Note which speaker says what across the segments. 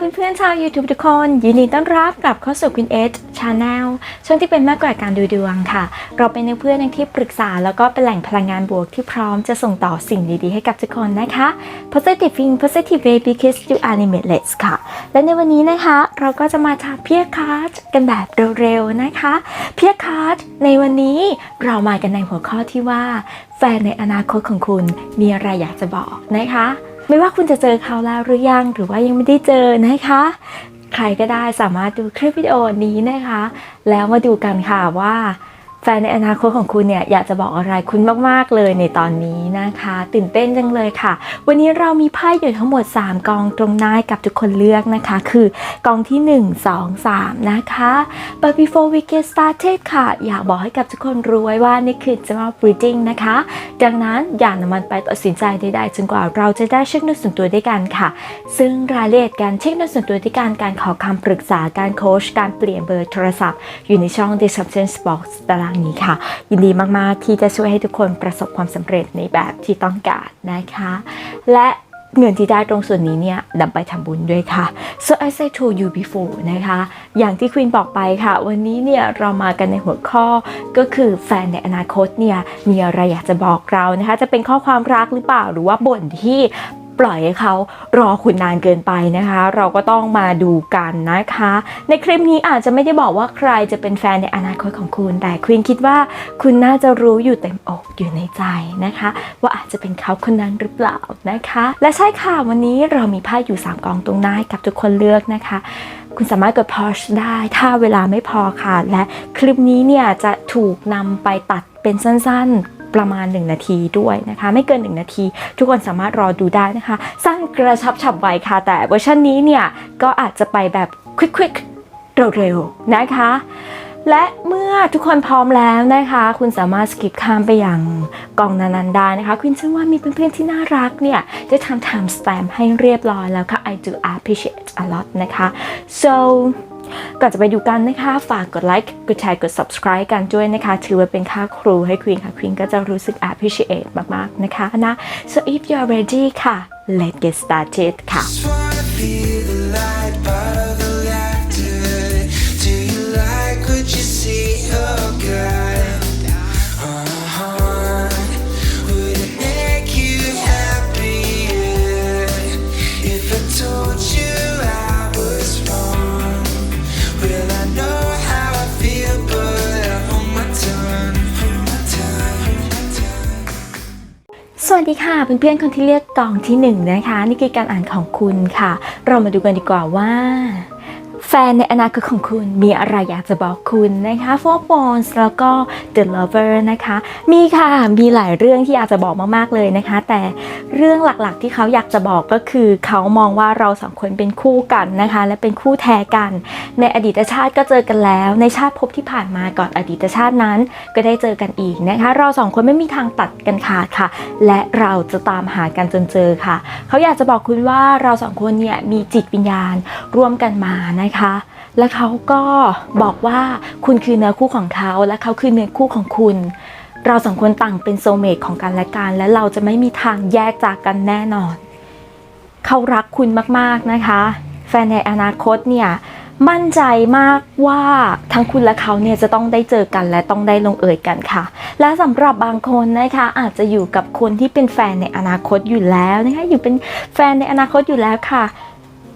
Speaker 1: เพื่อนๆชาว YouTube ทุกคน ยินดีต้อนรับกลับเข้าสู่ Queen Edge Channel ช่วงที่เป็นแม่กว่าการดูดวงค่ะ เราเป็นเพื่อนที่ปรึกษา แล้วก็เป็นแหล่งพลังงานบวกที่พร้อมจะส่งต่อสิ่งดีๆให้กับทุกคนนะคะ Positive thing Positive way because you are limitless ค่ะ และในวันนี้นะคะ เราก็จะมาทาเพียคาร์ดกันแบบเร็วๆนะคะ เพียคาร์ดในวันนี้เรามากันในหัวข้อที่ว่า แฟนในอนาคตของคุณมีอะไรอยากจะบอกนะคะ ไม่ว่าคุณจะเจอเขาแล้วหรือยังหรือว่ายังไม่ได้เจอนะคะ ใครก็ได้สามารถดูคลิปวิดีโอนี้นะคะ แล้วมาดูกันค่ะว่า แฟนในอนาคตของคุณเนี่ยอยากจะบอกอะไรคุณมาก ๆ เลยในตอนนี้นะคะ ตื่นเต้นจังเลยค่ะ วันนี้เรามีไพ่อยู่ทั้งหมด 3 กองตรงหน้ากับทุกคนเลือกนะคะ คือกองที่ 1 2 3 นะคะ but before we get started ค่ะ อยากบอกให้กับทุกคนรู้ไว้ว่านี่คือ general reading นะคะ ดังนั้นอย่านำมันไปตัดสินใจใดๆจนกว่าเราจะได้เช็คน้ตส่วนตัวด้วยกันค่ะ ซึ่งรายละเอียดการเช็คน้ตส่วนตัวด้วยการการขอคำปรึกษาการโค้ชการเปลี่ยนเบอร์โทรศัพท์ อยู่ในช่อง description box ตารางนี้ค่ะ ยินดีมาก ๆ ที่จะช่วยให้ทุกคนประสบความสำเร็จในแบบที่ต้องการนะคะ และเงินที่ได้ตรงส่วนนี้เนี่ยนำไปทำบุญด้วยค่ะ so as I told you before นะคะ อย่างที่ควีนบอกไปค่ะ วันนี้เนี่ยเรามากันในหัวข้อก็คือแฟนในอนาคตเนี่ยมีอะไรอยากจะบอกเรานะคะ จะเป็นข้อความรักหรือเปล่าหรือว่าบ่นที่ปล่อยให้เขารอคุณนานเกินไปนะคะ เราก็ต้องมาดูกันนะคะ ในคลิปนี้อาจจะไม่ได้บอกว่าใครจะเป็นแฟนในอนาคตของคุณ แต่ควีนคิดว่าคุณน่าจะรู้อยู่เต็มอกอยู่ในใจนะคะ ว่าอาจจะเป็นเขาคนนั้นหรือเปล่านะคะ และใช่ค่ะวันนี้เรามีไพ่อยู่ 3กองตรงหน้าให้กับทุกคนเลือกนะคะคุณสามารถกด pause ได้ถ้าเวลาไม่พอค่ะ และคลิปนี้เนี่ยจะถูกนำไปตัดเป็นสั้นๆ ประมาณ 1 นาทีด้วยนะคะ ไม่เกิน 1 นาที ทุกคนสามารถรอดูได้นะคะ สั้นกระชับฉับไวค่ะ แต่เวอร์ชันนี้เนี่ยก็อาจจะไปแบบควิกๆเร็วๆนะคะและเมื่อทุกคนพร้อมแล้วนะคะ คุณสามารถสกิปข้ามไปอย่างกล่องนันๆได้นะคะ คุณเชื่อว่ามีเพื่อนๆที่น่ารักเนี่ยได้ทำ time stamp ให้เรียบร้อยแล้วค่ะ I do appreciate a lot นะคะ so ก่อนจะไปดูกันนะคะ ฝากกดไลค์กดแชร์กด subscribe กันด้วยนะคะ ถือว่าเป็นค่าครูให้ควีนค่ะควีนก็จะรู้สึก appreciate มากๆนะคะนะ so if you're ready ค่ะ let's get started ค่ะ ดีค่ะเพื่อนๆคนที่เลือกกองที่หนึ่งนะคะนี่คือการอ่านของคุณค่ะ เรามาดูกันดีกว่าว่า แฟนในอนาคตของคุณมีอะไรอยากจะบอกคุณนะคะ Four Wands แล้วก็ The Lover นะคะ มีค่ะ มีหลายเรื่องที่อยากจะบอกมากๆเลยนะคะ แต่เรื่องหลักๆที่เขาอยากจะบอกก็คือ เขามองว่าเราสองคนเป็นคู่กันนะคะ และเป็นคู่แท้กัน ในอดีตชาติก็เจอกันแล้ว ในชาติภพที่ผ่านมาก่อนอดีตชาตินั้น ก็ได้เจอกันอีกนะคะ เราสองคนไม่มีทางตัดกันขาดค่ะ และเราจะตามหากันจนเจอค่ะ เขาอยากจะบอกคุณว่าเราสองคนเนี่ยมีจิตวิญญาณร่วมกันมานะคะและเขาก็บอกว่าคุณคือเนื้อคู่ของเขา และเขาคือเนื้อคู่ของคุณ เราสองคนต่างเป็นโซเมตของกันและกัน และเราจะไม่มีทางแยกจากกันแน่นอน เขารักคุณมากๆนะคะ แฟนในอนาคตเนี่ยมั่นใจมากว่าทั้งคุณและเขาเนี่ยจะต้องได้เจอกันและต้องได้ลงเอยกันค่ะ และสำหรับบางคนนะคะอาจจะอยู่กับคนที่เป็นแฟนในอนาคตอยู่แล้วนะคะอยู่เป็นแฟนในอนาคตอยู่แล้วค่ะ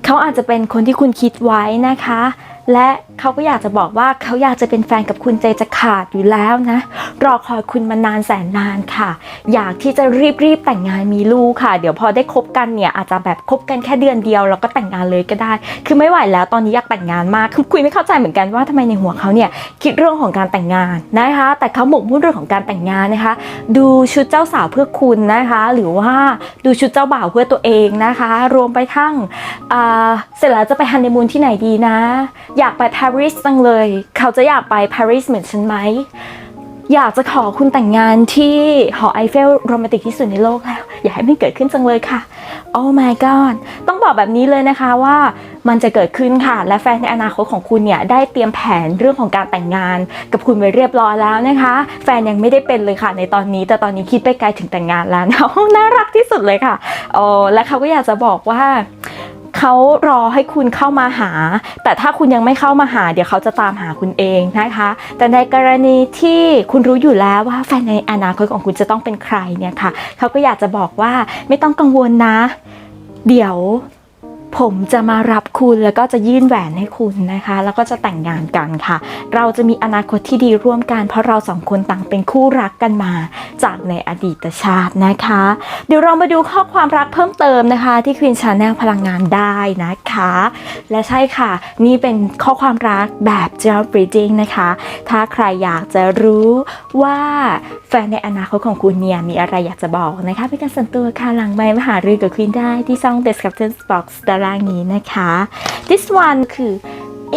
Speaker 1: เขาอาจจะเป็นคนที่คุณคิดไว้นะคะ และเขาก็อยากจะบอกว่าเขาอยากจะเป็นแฟนกับคุณใจจะขาดอยู่แล้วนะ รอคอยคุณมานานแสนนานค่ะ อยากที่จะรีบรีบๆแต่งงานมีลูกค่ะ เดี๋ยวพอได้คบกันเนี่ยอาจจะแบบคบกันแค่เดือนเดียวแล้วก็แต่งงานเลยก็ได้ คือไม่ไหวแล้วตอนนี้อยากแต่งงานมากคือคุยไม่เข้าใจเหมือนกันว่าทำไมในหัวเขาเนี่ยคิดเรื่องของการแต่งงานนะคะ แต่เขาหมกมุ่นเรื่องของการแต่งงานนะคะ ดูชุดเจ้าสาวเพื่อคุณนะคะ หรือว่าดูชุดเจ้าบ่าวเพื่อตัวเองนะคะ รวมไปทั้งอ่าเสร็จแล้วจะไปฮันนีมูนที่ไหนดีนะอยากไปปารีสจังเลย เขาจะอยากไปปารีสเหมือนฉันไหม อยากจะขอคุณแต่งงานที่หอไอเฟลโรแมนติกที่สุดในโลกแล้ว อย่าให้มันเกิดขึ้นจังเลยค่ะ โอ้ my god ต้องบอกแบบนี้เลยนะคะว่ามันจะเกิดขึ้นค่ะ และแฟนในอนาคตของคุณเนี่ยได้เตรียมแผนเรื่องของการแต่งงาน กับคุณไว้เรียบร้อยแล้วนะคะ แฟนยังไม่ได้เป็นเลยค่ะในตอนนี้ แต่ตอนนี้คิดไปไกลถึงแต่งงานแล้วนะน่ารักที่สุดเลยค่ะโอ้และเขาก็อยากจะบอกว่า เขารอให้คุณเข้ามาหา แต่ถ้าคุณยังไม่เข้ามาหา เดี๋ยวเขาจะตามหาคุณเองนะคะ แต่ในกรณีที่คุณรู้อยู่แล้วว่าแฟนในอนาคตของคุณจะต้องเป็นใครเนี่ยค่ะเขาก็อยากจะบอกว่าไม่ต้องกังวลนะ เดี๋ยว ผมจะมารับคุณแล้วก็จะยื่นแหวนให้คุณนะคะ แล้วก็จะแต่งงานกันค่ะ เราจะมีอนาคตที่ดีร่วมกัน เพราะเราสองคนต่างเป็นคู่รักกันมา จากในอดีตชาตินะคะ เดี๋ยวเรามาดูข้อความรักเพิ่มเติมนะคะ ที่ควีนชาแนลพลังงานได้นะคะ และใช่ค่ะ นี่เป็นข้อความรักแบบ j e l reading นะคะ ถ้าใครอยากจะรู้ว่าแฟนในอนาคตของคุณเนี่ยมีอะไรอยากจะบอกนะคะเป็นการส่วนตัวค่ะหลังไมมหารือกับควีนได้ที่ช่อง description box ตารางนี้นะคะ this one คือ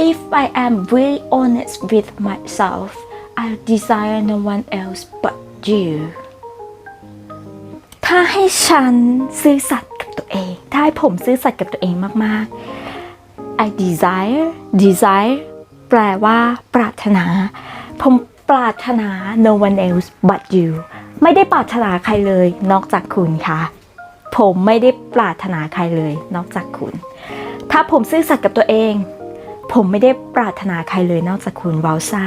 Speaker 1: if I am really honest with myself I desire no one else but you ถ้าให้ฉันซื่อสัตย์กับตัวเอง ถ้าให้ผมซื่อสัตย์กับตัวเองมาก ๆ I desire desire แปลว่าปรารถนา ผมปรารถนา no one else but you ไม่ได้ปรารถนาใครเลยนอกจากคุณค่ะ ผมไม่ได้ปรารถนาใครเลยนอกจากคุณ ถ้าผมซื่อสัตย์กับตัวเอง ผมไม่ได้ปรารถนาใครเลยนอกจากคุณวาลซ่า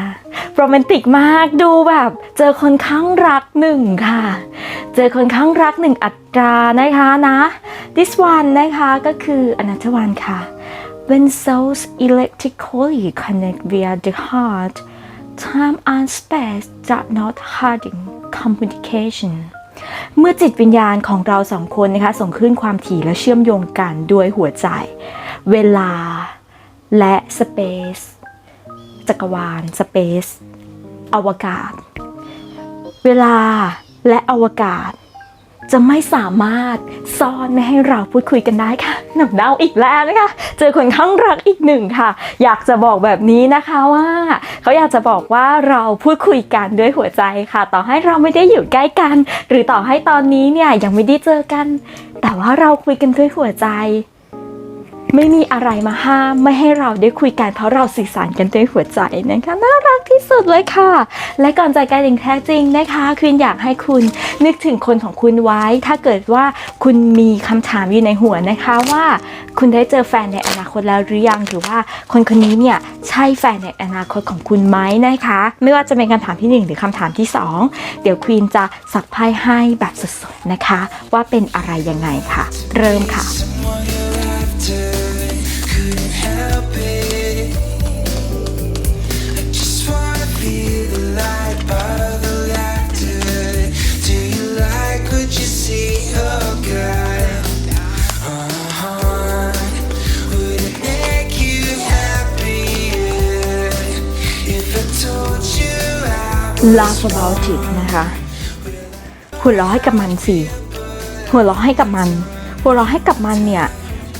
Speaker 1: โรแมนติกมากดูแบบ เจอคนข้างรักหนึ่งค่ะ เจอคนข้างรักหนึ่งอัตรานะคะนะ this one นะคะก็คืออนัตวันค่ะ when souls electrically connect via the heart time and space do not harden communication เมื่อจิตวิญญาณของเราสองคนนะคะส่งคลื่นความถี่และเชื่อมโยงกันด้วยหัวใจ เวลาและสเปซจักรวาลสเปซอวกาศ เวลาและอวกาศ จะไม่สามารถซ่อนไม่ให้เราพูดคุยกันได้ค่ะหนังเดาอีกแล้วนะคะ เจอคนข้างรักอีกหนึ่งค่ะ อยากจะบอกแบบนี้นะคะว่า เขาอยากจะบอกว่าเราพูดคุยกันด้วยหัวใจค่ะ ต่อให้เราไม่ได้อยู่ใกล้กัน หรือต่อให้ตอนนี้เนี่ยยังไม่ได้เจอกัน แต่ว่าเราคุยกันด้วยหัวใจ ไม่มีอะไรมาห้ามไม่ให้เราได้คุยกันเพราะเราสื่อสารกันด้วยหัวใจนะคะน่ารักที่สุดเลยค่ะ และก่อนจากกันอย่างแท้จริงนะคะควีนอยากให้คุณนึกถึงคนของคุณไว้ ถ้าเกิดว่าคุณมีคำถามอยู่ในหัวนะคะว่า คุณได้เจอแฟนในอนาคตแล้วหรือยังหรือว่าคนคนนี้เนี่ยใช่แฟนในอนาคตของคุณไหมนะคะ ไม่ว่าจะเป็นคำถามที่หนึ่งหรือคำถามที่สองเดี๋ยวควีนจะสักไพ่ให้แบบสดๆนะคะ ว่าเป็นอะไรยังไงค่ะ เริ่มค่ะ laugh about it นะคะ หัวเราะให้กับมันสิหัวเราะให้กับมัน หัวเราะให้กับมันเนี่ย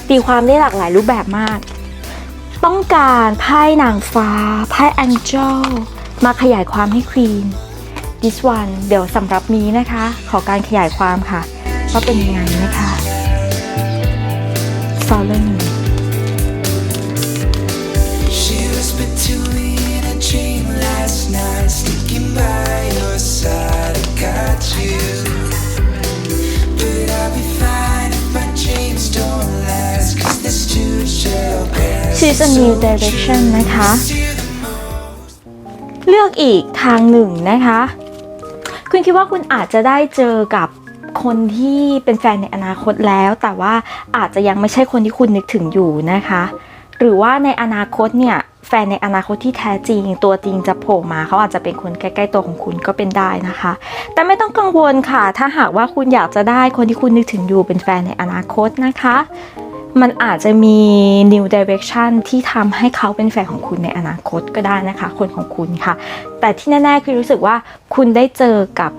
Speaker 1: ตีความได้หลากหลายรูปแบบมาก ต้องการไพ่นางฟ้า ไพ่ angel มาขยายความให้ควีน this one เดี๋ยวสำหรับนี้นะคะ ขอการขยายความค่ะว่าเป็นยังไงนะคะ follow choose a new direction นะคะ เลือกอีกทางหนึ่งนะคะ คุณคิดว่าคุณอาจจะได้เจอกับคนที่เป็นแฟนในอนาคตแล้ว แต่ว่าอาจจะยังไม่ใช่คนที่คุณนึกถึงอยู่นะคะ หรือว่าในอนาคตเนี่ย แฟนในอนาคตที่แท้จริง ตัวจริงจะโผล่มาเขาอาจจะเป็นคนใกล้ๆตัวของคุณก็เป็นได้นะคะ แต่ไม่ต้องกังวลค่ะ ถ้าหากว่าคุณอยากจะได้คนที่คุณนึกถึงอยู่เป็นแฟนในอนาคตนะคะ มันอาจจะมี new direction ที่ทำให้เขาเป็นแฟนของคุณในอนาคตก็ได้นะคะ คนของคุณค่ะ แต่ที่แน่ๆคือรู้สึกว่าคุณได้เจอกับ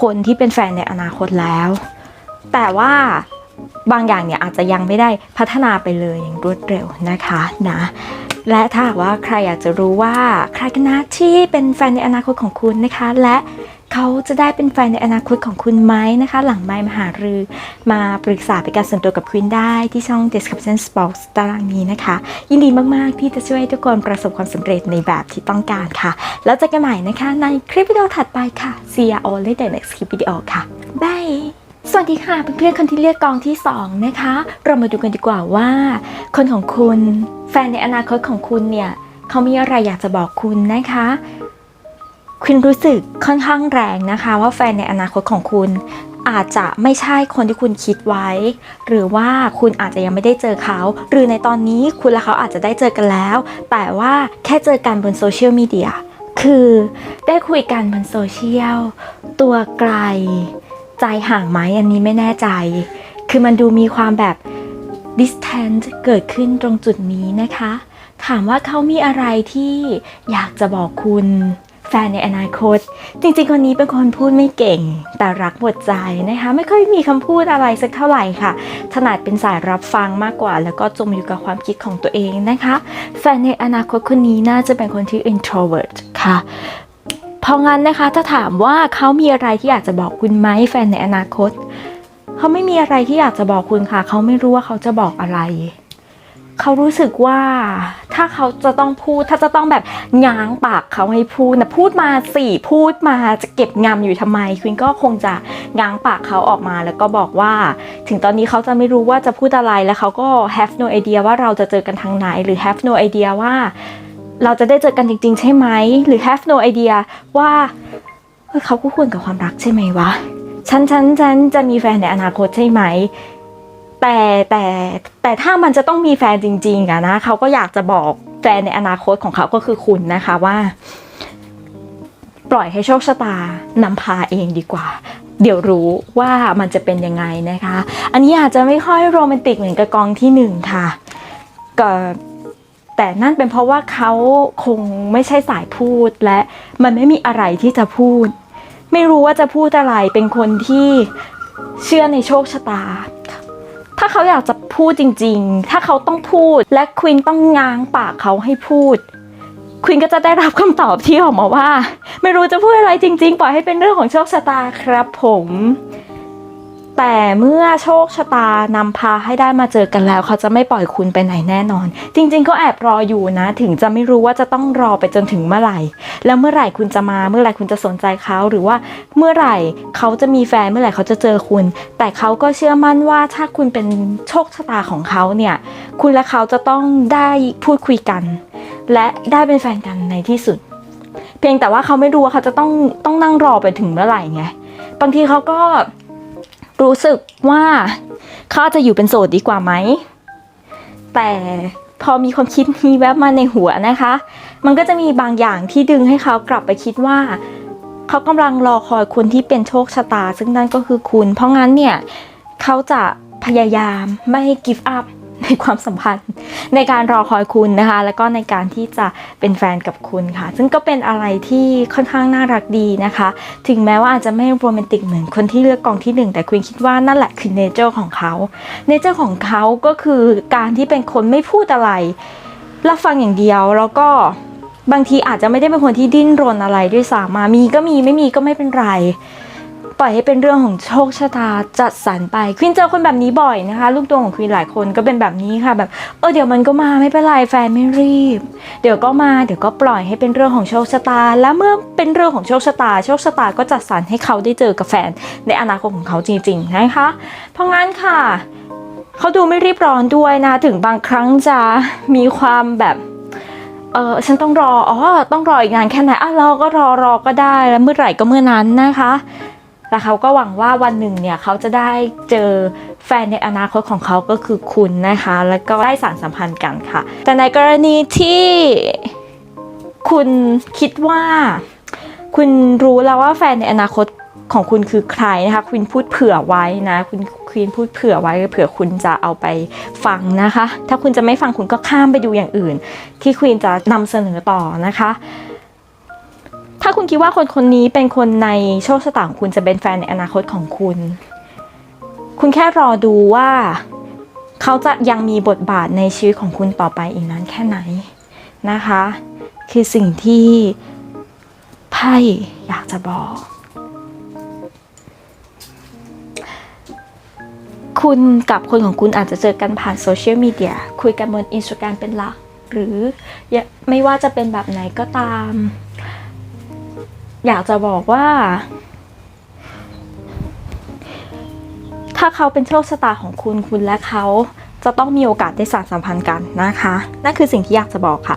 Speaker 1: คนที่เป็นแฟนในอนาคตแล้ว แต่ว่า บางอย่างเนี่ยอาจจะยังไม่ได้พัฒนาไปเลยอย่างรวดเร็วนะคะนะและถ้าว่าใครอยากจะรู้ว่าใครกันนะที่เป็นแฟนในอนาคตของคุณนะคะ และเขาจะได้เป็นแฟนในอนาคตของคุณไหมนะคะ หลังไมค์มหารือมาปรึกษาเป็นการส่วนตัวกับควีนได้ที่ช่อง description box ตารางนี้นะคะ ยินดีมาก ๆ ที่จะช่วยทุกคนประสบความสำเร็จในแบบที่ต้องการค่ะ แล้วเจอกันใหม่นะคะในคลิปวิดีโอถัดไปค่ะ See you all later next clip video ค่ะ Bye สวัสดีค่ะเพื่อนๆคนที่เลือกกองที่ 2 นะคะ เรามาดูกันดีกว่าว่า คนของคุณ แฟนในอนาคตของคุณเนี่ยเขามีอะไรอยากจะบอกคุณนะคะ คุณรู้สึกค่อนข้างแรงนะคะ ว่าแฟนในอนาคตของคุณ อาจจะไม่ใช่คนที่คุณคิดไว้ หรือว่าคุณอาจจะยังไม่ได้เจอเขา หรือในตอนนี้คุณและเขาอาจจะได้เจอกันแล้ว แต่ว่าแค่เจอกันบนโซเชียลมีเดียคือได้คุยกันบนโซเชียลตัวไกล ใจห่างไหมอันนี้ไม่แน่ใจ คือมันดูมีความแบบ distant เกิดขึ้นตรงจุดนี้นะคะ ถามว่าเขามีอะไรที่อยากจะบอกคุณแฟนในอนาคต จริงๆ คนนี้เป็นคนพูดไม่เก่ง แต่รักหมดใจนะคะ ไม่ค่อยมีคำพูดอะไรสักเท่าไหร่ค่ะ ถนัดเป็นสายรับฟังมากกว่า แล้วก็จมอยู่กับความคิดของตัวเองนะคะ แฟนในอนาคตคนนี้น่าจะเป็นคนที่ introvert ค่ะ เพราะงั้นนะคะถ้าถามว่าเขามีอะไรที่อยากจะบอกคุณไหมแฟนในอนาคต เขาไม่มีอะไรที่อยากจะบอกคุณค่ะ เขาไม่รู้ว่าเขาจะบอกอะไร เขารู้สึกว่าถ้าเขาจะต้องพูด ถ้าจะต้องแบบง้างปากเขาให้พูดนะพูดมาสี่พูดมาจะเก็บงำอยู่ทำไมคุณก็คงจะง้างปากเขาออกมาแล้วก็บอกว่า ถึงตอนนี้เขาจะไม่รู้ว่าจะพูดอะไรแล้วเขาก็ have no idea ว่าเราจะเจอกันทางไหนหรือ have no idea ว่า เราจะได้เจอกันจริง ๆ ใช่ไหม หรือ have no idea ว่าเฮ้ยเขาก็ควรกับความรักใช่ไหมวะ ฉันฉันฉันจะมีแฟนในอนาคตใช่ไหม แต่แต่แต่ถ้ามันจะต้องมีแฟนจริงๆอะนะเขาก็อยากจะบอกแฟนในอนาคตของเขาก็คือคุณนะคะว่า ปล่อยให้โชคชะตานำพาเองดีกว่า เดี๋ยวรู้ว่ามันจะเป็นยังไงนะคะ อันนี้อาจจะไม่ค่อยโรแมนติกเหมือนกับกองที่หนึ่งค่ะก็ แต่นั่นเป็นเพราะว่าเขาคงไม่ใช่สายพูดและมันไม่มีอะไรที่จะพูด ไม่รู้ว่าจะพูดอะไรเป็นคนที่เชื่อในโชคชะตา ถ้าเขาอยากจะพูดจริง ๆ ถ้าเขาต้องพูดและควีนต้องง้างปากเขาให้พูดควีนก็จะได้รับคำตอบที่ออกมาว่า ไม่รู้จะพูดอะไรจริง ๆ ปล่อยให้เป็นเรื่องของโชคชะตาครับผม แต่เมื่อโชคชะตานำพาให้ได้มาเจอกันแล้ว เขาจะไม่ปล่อยคุณไปไหนแน่นอน จริง ๆ ก็แอบรออยู่นะ ถึงจะไม่รู้ว่าจะต้องรอไปจนถึงเมื่อไหร่ แล้วเมื่อไหร่คุณจะมาเมื่อไหร่คุณจะสนใจเขาหรือว่าเมื่อไหร่เขาจะมีแฟนเมื่อไหร่เขาจะเจอคุณ แต่เขาก็เชื่อมั่นว่าถ้าคุณเป็นโชคชะตาของเขาเนี่ยคุณและเขาจะต้องได้พูดคุยกัน และได้เป็นแฟนกันในที่สุด เพียงแต่ว่าเขาไม่รู้ว่าเขาจะต้องต้องนั่งรอไปถึงเมื่อไหร่ไงบางทีเขาก็ รู้สึกว่าเขาอาจจะอยู่เป็นโสดดีกว่าไหม แต่พอมีความคิดนี้แวบมาในหัวนะคะ มันก็จะมีบางอย่างที่ดึงให้เขากลับไปคิดว่า เขากำลังรอคอยคนที่เป็นโชคชะตา ซึ่งนั่นก็คือคุณ เพราะงั้นเนี่ย เขาจะพยายามไม่ give up ในความสัมพันธ์ ในการรอคอยคุณนะคะ แล้วก็ในการที่จะเป็นแฟนกับคุณค่ะ ซึ่งก็เป็นอะไรที่ค่อนข้างน่ารักดีนะคะ ถึงแม้ว่าอาจจะไม่โรแมนติกเหมือนคนที่เลือกกองที่หนึ่งแต่คุณคิดว่านั่นแหละคือเนเจอร์ของเขาเนเจอร์ของเขาก็คือการที่เป็นคนไม่พูดอะไรรับฟังอย่างเดียวแล้วก็บางทีอาจจะไม่ได้เป็นคนที่ดิ้นรนอะไรด้วยซ้ำมามีก็มีไม่มีก็ไม่เป็นไร ปล่อยให้เป็นเรื่องของโชคชะตาจัดสรรไปควินเจอคนแบบนี้บ่อยนะคะ ลูกตัวของควินหลายคนก็เป็นแบบนี้ค่ะแบบเออเดี๋ยวมันก็มาไม่เป็นไรแฟนไม่รีบ เดี๋ยวก็มาเดี๋ยวก็ปล่อยให้เป็นเรื่องของโชคชะตา แล้วเมื่อเป็นเรื่องของโชคชะตา โชคชะตาก็จัดสรรให้เขาได้เจอกับแฟนในอนาคตของเขาจริงๆนะคะ เพราะงั้นค่ะเขาดูไม่รีบร้อนด้วยนะ ถึงบางครั้งจะมีความแบบเออฉันต้องรอ อ๋อ ต้องรออีกนานแค่ไหนอะรอก็รอรอก็ได้ แล้วเมื่อไหร่ก็เมื่อนั้นนะคะ แต่เขาก็หวังว่าวันหนึ่งเนี่ยเขาจะได้เจอแฟนในอนาคตของเขาก็คือคุณนะคะ แล้วก็ได้สารสัมพันธ์กันค่ะ แต่ในกรณีที่คุณคิดว่า คุณรู้แล้วว่าแฟนในอนาคตของคุณคือใครนะคะคุณพูดเผื่อไว้นะ คุณควีนพูดเผื่อไว้เผื่อคุณจะเอาไปฟังนะคะ ถ้าคุณจะไม่ฟังคุณก็ข้ามไปดูอย่างอื่น ที่ควีนจะนำเสนอต่อนะคะ ถ้าคุณคิดว่าคนคนนี้เป็นคนในโชคชะตาของคุณจะเป็นแฟนในอนาคตของคุณ คุณแค่รอดูว่า เขาจะยังมีบทบาทในชีวิตของคุณต่อไปอีกนานแค่ไหนนะคะ คือสิ่งที่ไพ่อยากจะบอก คุณกับคนของคุณอาจจะเจอกันผ่านโซเชียลมีเดียคุยกันบนอินสตาแกรมเป็นหลัก หรือไม่ว่าจะเป็นแบบไหนก็ตาม อยากจะบอกว่า ถ้าเขาเป็นโชคชะตาของคุณคุณและเขาจะต้องมีโอกาสได้สานสัมพันธ์กันนะคะ นั่นคือสิ่งที่อยากจะบอกค่ะ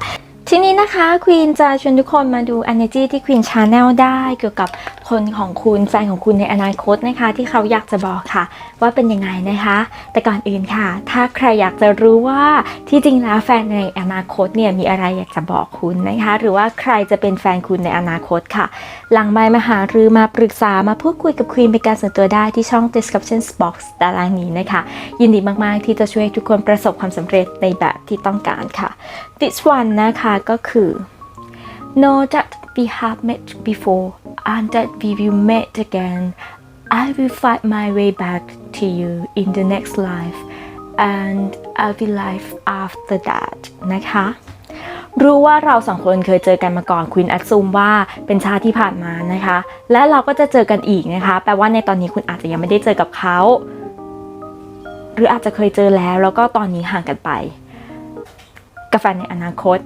Speaker 1: ทีนี้นะคะควีนจะชวนทุกคนมาดู energy ที่ควีนชาแนลได้เกี่ยวกับ คนของคุณแฟนของคุณในอนาคตนะคะ ที่เขาอยากจะบอกค่ะ ว่าเป็นยังไงนะคะ แต่ก่อนอื่นค่ะ ถ้าใครอยากจะรู้ว่าที่จริงแล้วแฟนในอนาคตเนี่ยมีอะไรอยากจะบอกคุณนะคะ หรือว่าใครจะเป็นแฟนคุณในอนาคตค่ะ หลังไมค์มาหารือมาปรึกษามาพูดคุยกับควีนเป็นการส่วนตัวได้ที่ช่อง description box ตารางนี้นะคะ ยินดีมากๆที่จะช่วยทุกคนประสบความสำเร็จในแบบที่ต้องการค่ะ this one นะคะก็คือ know that we have met before and that we will meet again I will find my way back to you in the next life and every life after that นะคะ รู้ว่าเราสองคนเคยเจอกันมาก่อนควินอัดซูมว่าเป็นชาติที่ผ่านมานะคะ และเราก็จะเจอกันอีกนะคะ แปลว่าในตอนนี้คุณอาจจะยังไม่ได้เจอกับเขา หรืออาจจะเคยเจอแล้ว แล้วก็ตอนนี้ห่างกันไปกับแฟในอนาคต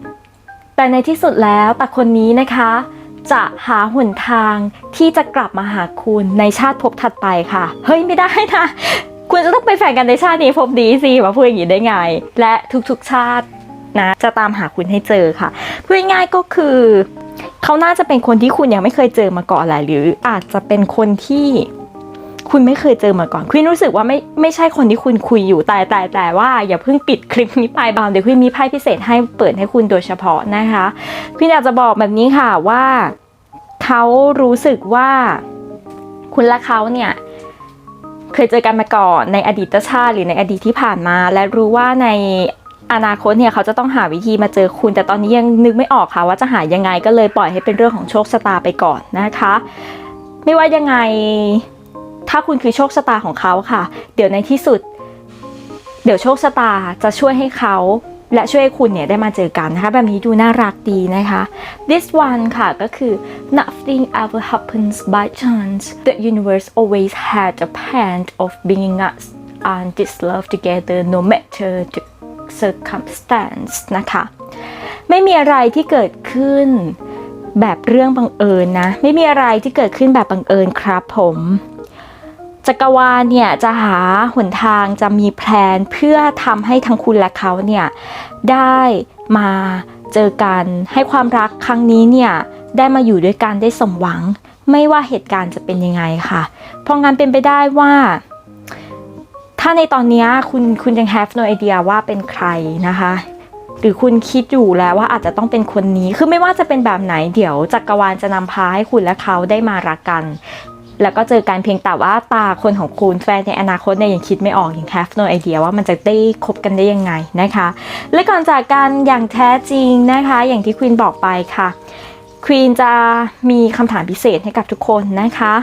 Speaker 1: แต่ในที่สุดแล้วแต่คนนี้นะคะ จะหาหนทางที่จะกลับมาหาคุณในชาติภพถัดไปค่ะ เฮ้ยไม่ได้นะคุณจะต้องไปแฝงกันในชาตินี้ภพนี้สิมาพูดอย่างนี้ได้ไง และทุกๆชาตินะจะตามหาคุณให้เจอค่ะพูดง่ายก็คือเขาน่าจะเป็นคนที่คุณยังไม่เคยเจอมาก่อนแหละหรืออาจจะเป็นคนที่ คุณไม่เคยเจอมาก่อนคุณรู้สึกว่าไม่ไม่ใช่คนที่คุณคุยอยู่แต่แต่แต่ว่าอย่าเพิ่งปิดคลิปนี้ไปบางเดี๋ยวคุณมีไพ่พิเศษให้เปิดให้คุณโดยเฉพาะนะคะคุณอยากจะบอกแบบนี้ค่ะว่าเขารู้สึกว่าคุณและเขาเนี่ยเคยเจอกันมาก่อนในอดีตชาติหรือในอดีตที่ผ่านมา และรู้ว่าในอนาคตเนี่ยเขาจะต้องหาวิธีมาเจอคุณ แต่ตอนนี้ยังนึกไม่ออกค่ะว่าจะหายังไงก็เลยปล่อยให้เป็นเรื่องของโชคชะตาไปก่อนนะคะ ไม่ว่ายังไง ถ้าคุณคือโชคชะตาของเขาค่ะ เดี๋ยวในที่สุด เดี๋ยวโชคชะตาจะช่วยให้เขาและช่วยให้คุณเนี่ยได้มาเจอกันนะคะแบบนี้ดูน่ารักดีนะคะ this one ค่ะก็คือ nothing ever happens by chance the universe always had a plan of bringing us on this love together no matter the circumstance นะคะ ไม่มีอะไรที่เกิดขึ้นแบบเรื่องบังเอิญนะ ไม่มีอะไรที่เกิดขึ้นแบบบังเอิญครับผม จักรวาลเนี่ยจะหาหนทางจะมีแพลนเพื่อทำให้ทั้งคุณและเขาเนี่ยได้มาเจอกันให้ความรักครั้งนี้เนี่ยได้มาอยู่ด้วยกันได้สมหวัง ไม่ว่าเหตุการณ์จะเป็นยังไงค่ะ เพราะงั้นเป็นไปได้ว่า ถ้าในตอนนี้คุณคุณยัง have no idea ว่าเป็นใครนะคะหรือคุณคิดอยู่แล้วว่าอาจจะต้องเป็นคนนี้ คือไม่ว่าจะเป็นแบบไหนเดี๋ยวจักรวาลจะนำพาให้คุณและเขาได้มารักกัน แล้วก็เจอกันเพียงแต่ว่าตาคนของคุณแฟนในอนาคตเนี่ยยังคิดไม่ออกยัง have no idea ว่ามันจะได้คบกันได้ยังไงนะคะ และก่อนจากกันอย่างแท้จริงนะคะ อย่างที่ควีนบอกไปค่ะควีนจะมีคำถามพิเศษให้กับทุกคนนะคะ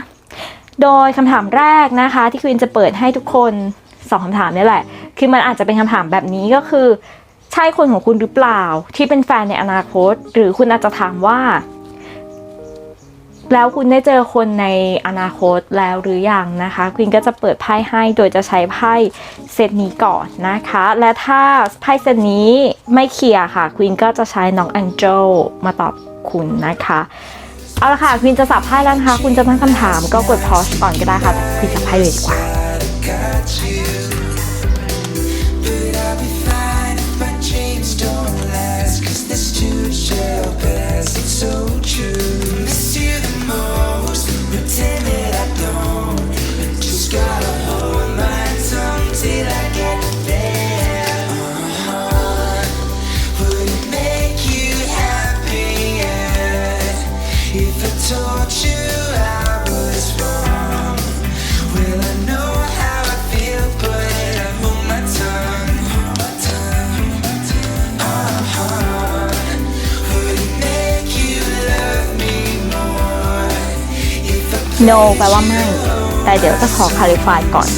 Speaker 1: โดยคำถามแรกนะคะที่ควีนจะเปิดให้ทุกคนสองคำถามนี่แหละ คือมันอาจจะเป็นคำถามแบบนี้ก็คือ ใช่คนของคุณหรือเปล่าที่เป็นแฟนในอนาคต หรือคุณอาจจะถามว่า แล้วคุณได้เจอคนในอนาคตแล้วหรือยังนะคะควีนก็จะเปิดไพ่ให้โดยจะใช้ไพ่เซตนี้ก่อนนะคะ และถ้าไพ่เซตนี้ไม่เคลียร์ค่ะควีนก็จะใช้น้องแองเจลมาตอบคุณนะคะเอาละค่ะควีนจะสับไพ่แล้วนะคะ คุณจะตั้งคำถามก็กดพอสก่อนก็ได้ค่ะควีนสับไพ่เลยดีกว่า no แปลว่าไม่ แต่เดี๋ยวจะขอ clarify ก่อน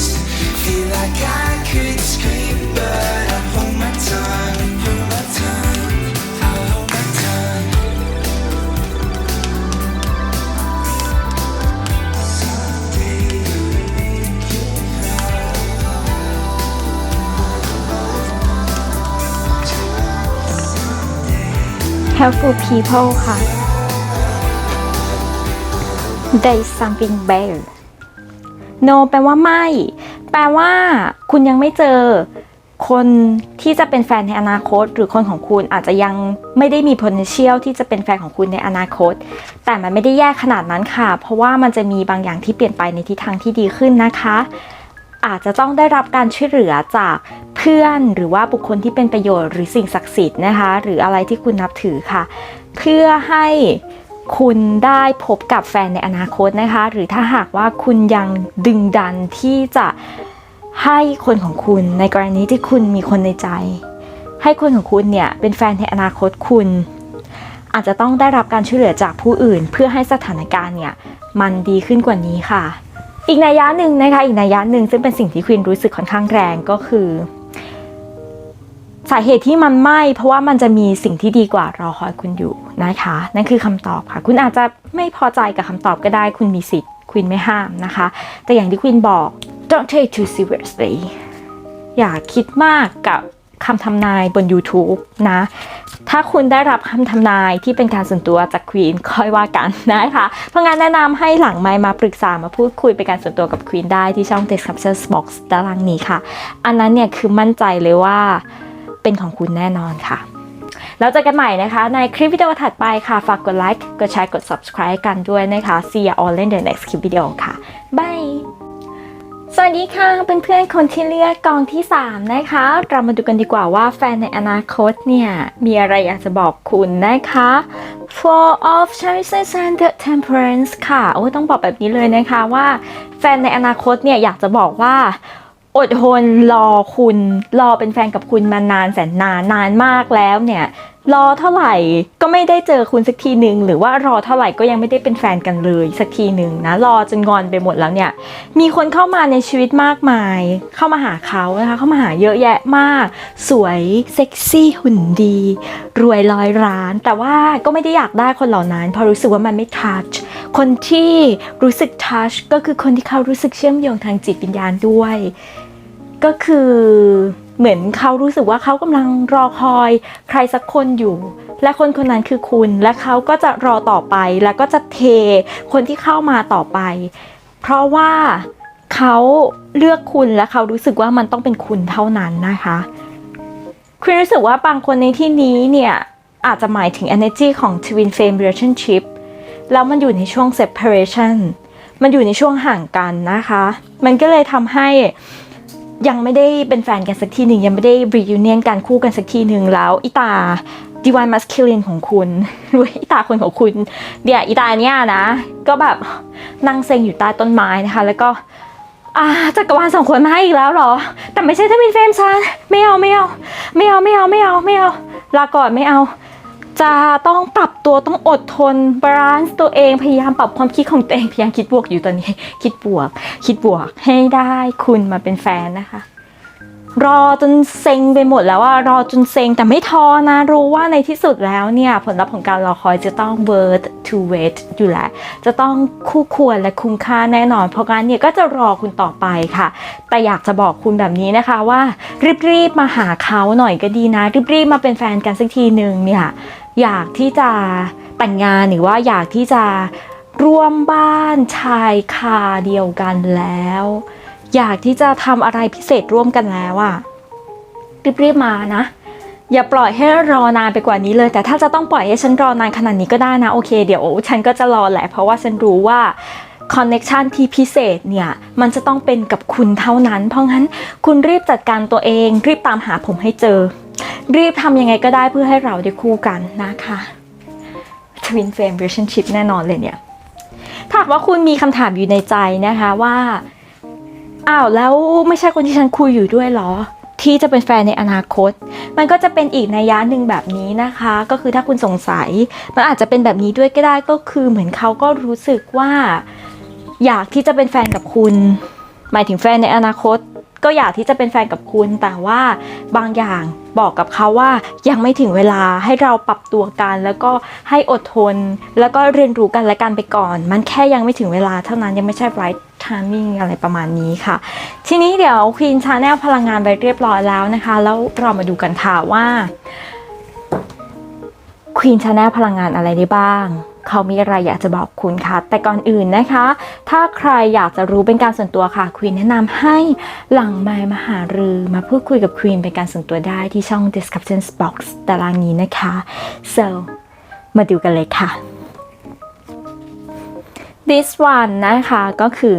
Speaker 1: helpful people ค่ะ there is something better no แปลว่าไม่ แปลว่า คุณยังไม่เจอ คนที่จะเป็นแฟนในอนาคต หรือคนของคุณอาจจะยังไม่ได้มี potential ที่จะเป็นแฟนของคุณในอนาคต แต่มันไม่ได้แย่ขนาดนั้นค่ะ เพราะว่ามันจะมีบางอย่างที่เปลี่ยนไปในทิศทางที่ดีขึ้นนะคะ อาจจะต้องได้รับการช่วยเหลือจากเพื่อนหรือว่าบุคคลที่เป็นประโยชน์หรือสิ่งศักดิ์สิทธิ์นะคะ หรืออะไรที่คุณนับถือค่ะ เพื่อให้ คุณได้พบกับแฟนในอนาคตนะคะ หรือถ้าหากว่าคุณยังดึงดันที่จะให้คนของคุณในกรณีที่คุณมีคนในใจ ให้คนของคุณเนี่ยเป็นแฟนในอนาคตคุณ อาจจะต้องได้รับการช่วยเหลือจากผู้อื่น เพื่อให้สถานการณ์เนี่ยมันดีขึ้นกว่านี้ค่ะ อีกนัยยะหนึ่งนะคะอีกนัยยะหนึ่งซึ่งเป็นสิ่งที่ควีนรู้สึกค่อนข้างแรงก็คือ สาเหตุที่มันไหม้เพราะว่ามันจะมีสิ่งที่ดีกว่ารอคอยคุณอยู่นะคะ นั่นคือคำตอบค่ะ คุณอาจจะไม่พอใจกับคำตอบก็ได้ คุณมีสิทธิ์ควีนไม่ห้ามนะคะ แต่อย่างที่ควีนบอก don't take too seriously อย่าคิดมากกับคำทำนายบน YouTube นะ ถ้าคุณได้รับคำทำนายที่เป็นการส่วนตัวจากควีนค่อยว่ากันนะคะ เพราะงั้นแนะนำให้หลังไมมาปรึกษามาพูดคุยเป็นการส่วนตัวกับควีนได้ที่ช่อง description box ด้านล่างนี้ค่ะ อันนั้นเนี่ยคือมั่นใจเลยว่า เป็นของคุณแน่นอนค่ะ แล้วเจอกันใหม่นะคะ ในคลิปวิดีโอถัดไปค่ะ ฝากกดไลค์กดแชร์กด subscribe กันด้วยนะคะ see you all in the next clip video ค่ะ bye สวัสดีค่ะเพื่อนๆคนที่เลือกกองที่ 3 นะคะ เรามาดูกันดีกว่าว่าแฟนในอนาคตเนี่ย มีอะไรอยากจะบอกคุณนะคะ Four of Choices and the Temperance ค่ะ โอ้ต้องบอกแบบนี้เลยนะคะว่าแฟนในอนาคตเนี่ย อยากจะบอกว่า อดทนรอคุณ รอเป็นแฟนกับคุณมานานแสนนานนานมากแล้วเนี่ยรอเท่าไหร่ก็ไม่ได้เจอคุณสักทีหนึ่งหรือว่ารอเท่าไหร่ก็ยังไม่ได้เป็นแฟนกันเลยสักทีหนึ่งนะรอจนงอนไปหมดแล้วเนี่ยมีคนเข้ามาในชีวิตมากมาย เข้ามาหาเขานะคะเข้ามาหาเยอะแยะมาก สวยเซ็กซี่หุ่นดี รวยร้อยร้าน แต่ว่าก็ไม่ได้อยากได้คนเหล่านั้นเพราะรู้สึกว่ามันไม่ทัชคนที่รู้สึกทัชก็คือคนที่เขารู้สึกเชื่อมโยงทางจิตวิญญาณด้วย ก็คือเหมือนเขารู้สึกว่าเขากำลังรอคอยใครสักคนอยู่ และคนคนนั้นคือคุณ และเขาก็จะรอต่อไป แล้วก็จะเทคนที่เข้ามาต่อไป เพราะว่าเขาเลือกคุณและเขารู้สึกว่ามันต้องเป็นคุณเท่านั้นนะคะคุณรู้สึกว่าบางคนในที่นี้เนี่ยอาจจะหมายถึง energy ของ twin flame relationship แล้วมันอยู่ในช่วง separation มันอยู่ในช่วงห่างกันนะคะ มันก็เลยทำให้ ยังไม่ได้เป็นแฟนกันสักทีหนึ่งยังไม่ได้ reunion กันคู่กันสักทีหนึ่งแล้วอีตา divine masculine ของคุณหรืออีตาคนของคุณเดี๋ยวอีตาเนี่ยนะ ก็แบบนั่งเซ็งอยู่ใต้ต้นไม้นะคะ แล้วก็อ่าจักรวาลสองคนมาให้อีกแล้วเหรอ แต่ไม่ใช่ถ้าเป็นเฟรมฉันไม่เอาไม่เอา ไม่เอาไม่เอาไม่เอาไม่เอาลาก่อนไม่เอา จะต้องปรับตัวต้องอดทนบาลานซ์ตัวเองพยายามปรับความคิดของตัวเองพยายามคิดบวกอยู่ตอนนี้ คิดบวก คิดบวกให้ได้คุณมาเป็นแฟนนะคะ รอจนเซ็งไปหมดแล้วว่ารอจนเซ็งแต่ไม่ท้อนะ รู้ว่าในที่สุดแล้วเนี่ย ผลลัพธ์ของการรอคอยจะต้อง worth to wait อยู่แล้ว จะต้องคู่ควรและคุ้มค่าแน่นอน เพราะงั้นเนี่ยก็จะรอคุณต่อไปค่ะ แต่อยากจะบอกคุณแบบนี้นะคะว่ารีบๆมาหาเขาหน่อยก็ดีนะรีบๆมาเป็นแฟนกันสักทีหนึ่งเนี่ย อยากที่จะแต่งงานหรือว่าอยากที่จะร่วมบ้านชายคาเดียวกันแล้ว อยากที่จะทำอะไรพิเศษร่วมกันแล้วอะรีบๆมานะ อย่าปล่อยให้รอนานไปกว่านี้เลย แต่ถ้าจะต้องปล่อยให้ฉันรอนานขนาดนี้ก็ได้นะ โอเคเดี๋ยวฉันก็จะรอแหละ เพราะว่าฉันรู้ว่าคอนเน็ชันที่พิเศษเนี่ย มันจะต้องเป็นกับคุณเท่านั้น เพราะงั้นคุณรีบจัดการตัวเอง รีบตามหาผมให้เจอ รีบทำยังไงก็ได้เพื่อให้เราได้คู่กันนะคะ Twin Flame Relationship แน่นอนเลยเนี่ย ถ้าว่าคุณมีคำถามอยู่ในใจนะคะว่า อ้าวแล้วไม่ใช่คนที่ฉันคุยอยู่ด้วยหรอ ที่จะเป็นแฟนในอนาคต มันก็จะเป็นอีกนัยยะหนึ่งแบบนี้นะคะ ก็คือถ้าคุณสงสัย มันอาจจะเป็นแบบนี้ด้วยก็ได้ก็คือเหมือนเขาก็รู้สึกว่า อยากที่จะเป็นแฟนกับคุณ หมายถึงแฟนในอนาคต ก็อยากที่จะเป็นแฟนกับคุณ แต่ว่าบางอย่างบอกกับเขาว่ายังไม่ถึงเวลาให้เราปรับตัวกัน แล้วก็ให้อดทน แล้วก็เรียนรู้กันและกันไปก่อน มันแค่ยังไม่ถึงเวลาเท่านั้นยังไม่ใช่ right timing อะไรประมาณนี้ค่ะ ทีนี้เดี๋ยว Queen Channel พลังงานไปเรียบร้อยแล้วนะคะ แล้วเรามาดูกันค่ะว่า Queen Channel พลังงานอะไรได้บ้าง เขามีอะไรอยากจะบอกคุณค่ะ แต่ก่อนอื่นนะคะ ถ้าใครอยากจะรู้เป็นการส่วนตัวค่ะควีนแนะนำให้หลังไมค์มาหารือมาพูดคุยกับควีนเป็นการส่วนตัวได้ที่ช่อง description box ตารางนี้นะคะ so มาดูกันเลยค่ะ this one นะคะก็คือ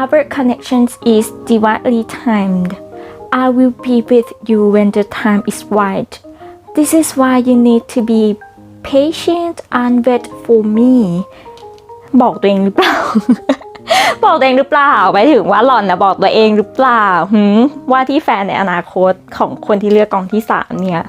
Speaker 1: our connections is divinely timed I will be with you when the time is right this is why you need to be patient and wait for me บอกตัวเองหรือเปล่า บอกตัวเองหรือเปล่าไปถึงว่าหล่อนนะบอกตัวเองหรือเปล่าหืว่าที่แฟนในอนาคตของคนที่เลือกกองที่สามเนี่ย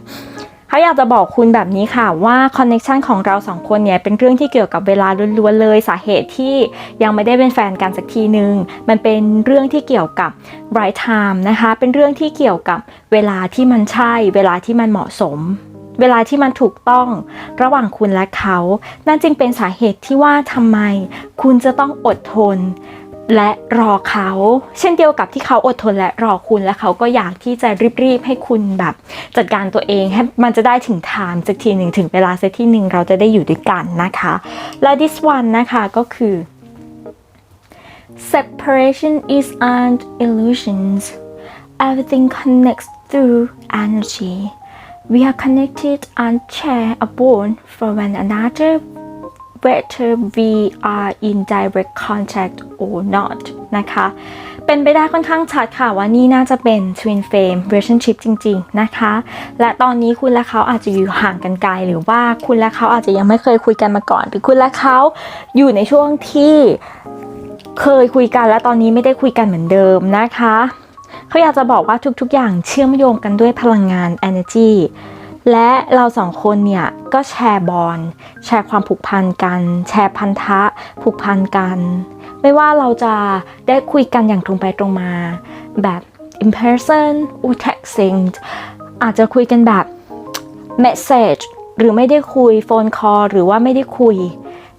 Speaker 1: เขาอยากจะบอกคุณแบบนี้ค่ะว่าคอนเน t ชันของเราสองคนเนี่ยเป็นเรื่องที่เกี่ยวกับเวลาล้วนๆเลยสาเหตุที่ยังไม่ได้เป็นแฟนกันสักทีนึง มันเป็นเรื่องที่เกี่ยวกับ right time นะคะ เป็นเรื่องที่เกี่ยวกับเวลาที่มันใช่ เวลาที่มันเหมาะสม เวลาที่มันถูกต้องระหว่างคุณและเขา นั่นจึงเป็นสาเหตุที่ว่าทำไม คุณจะต้องอดทน และรอเขา เช่นเดียวกับที่เขาอดทนและรอคุณและเขาก็อยากที่จะรีบๆให้คุณแบบ จัดการตัวเองให้มันจะได้ถึงทม์สักทีหนึ่งถึงเวลาสักทีหนึ่งเราจะได้อยู่ด้วยกันนะคะ และ this one นะคะก็คือ separation is an illusions everything connects through energy we are connected and share a bond for one another whether we are in direct contact or not นะคะ เป็นไปได้ค่อนข้างชัดค่ะว่านี่น่าจะเป็น twin flame relationship จริง ๆ นะคะ และตอนนี้คุณและเขาอาจจะอยู่ห่างกันไกล หรือว่าคุณและเขาอาจจะยังไม่เคยคุยกันมาก่อน หรือคุณและเขาอยู่ในช่วงที่เคยคุยกันและตอนนี้ไม่ได้คุยกันเหมือนเดิมนะคะ เขาอยากจะบอกว่าทุกๆ อย่างเชื่อมโยงกันด้วยพลังงาน energy และเราสองคนเนี่ย ก็แชร์บอลแชร์ความผูกพันกัน แชร์พันธะ ผูกพันกัน ไม่ว่าเราจะได้คุยกันอย่างตรงไปตรงมา แบบ in person or texting อาจจะคุยกันแบบ message หรือไม่ได้คุยโฟนคอลหรือว่าไม่ได้คุย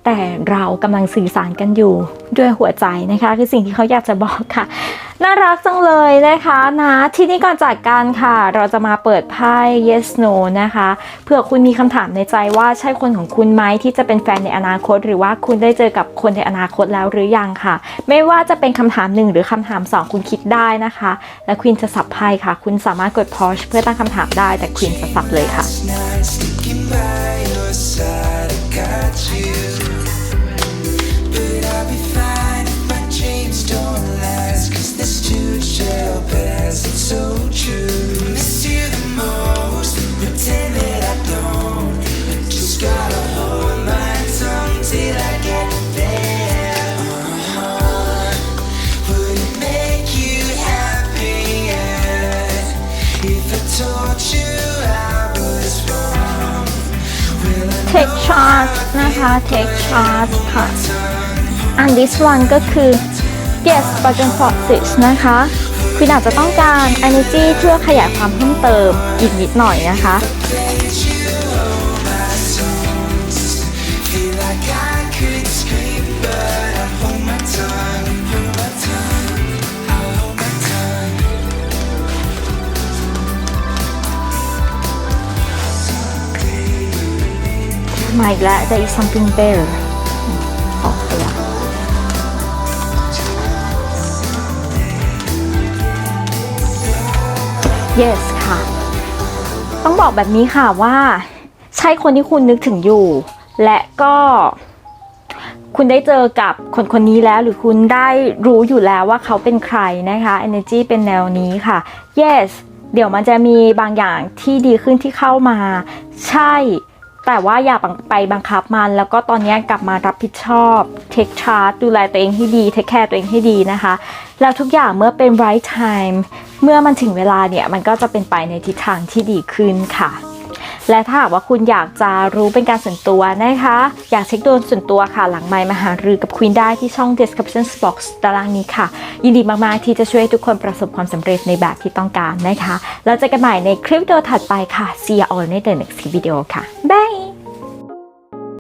Speaker 1: แต่เรากำลังสื่อสารกันอยู่ด้วยหัวใจนะคะ คือสิ่งที่เขาอยากจะบอกค่ะ น่ารักจังเลยนะคะนะที่นี่ก่อนจากกันค่ะ เราจะมาเปิดไพ่ yes no นะคะเผื่อคุณมีคำถามในใจว่าใช่คนของคุณไหมที่จะเป็นแฟนในอนาคต หรือว่าคุณได้เจอกับคนในอนาคตแล้วหรือยังค่ะ ไม่ว่าจะเป็นคำถามหนึ่งหรือคำถามสองคุณคิดได้นะคะ และควีนจะสับไพ่ค่ะ คุณสามารถกด pause เพื่อตั้งคำถามได้แต่ควีนจะสับเลยค่ะ take charge ค่ะ and this one ก็คือ yes button for this นะคะคุณอาจจะต้องการ energy เพื่อขยายความเพิ่มเติมอีกนิดหน่อยนะคะ มาอีกแล้ว there is something better ออกไปแล้ว yes ค่ะ ต้องบอกแบบนี้ค่ะว่า ใช่คนที่คุณนึกถึงอยู่ และก็คุณได้เจอกับคนคนนี้แล้วหรือคุณได้รู้อยู่แล้วว่าเขาเป็นใครนะคะ energy เป็นแนวนี้ค่ะ yes เดี๋ยวมันจะมีบางอย่างที่ดีขึ้นที่เข้ามา ใช่ แต่ว่าอย่าไปบังคับมัน แล้วก็ตอนนี้กลับมารับผิดชอบเทคชาร์จดูแลตัวเองให้ดีเทคแคร์ตัวเองให้ดีนะคะ แล้วทุกอย่างเมื่อเป็น right time เมื่อมันถึงเวลาเนี่ย มันก็จะเป็นไปในทิศทางที่ดีขึ้นค่ะ และถ้าหากว่าคุณอยากจะรู้เป็นการส่วนตัวนะคะ อยากเช็คดวงส่วนตัวค่ะ หลังไมมาหารือกับควีนได้ที่ช่อง description box ตารางนี้ค่ะ ยินดีมาก ๆ ที่จะช่วยทุกคนประสบความสำเร็จในแบบที่ต้องการนะคะ แล้วเจอกันใหม่ในคลิปวิดีโอถัดไปค่ะ see you all in the next video ค่ะบาย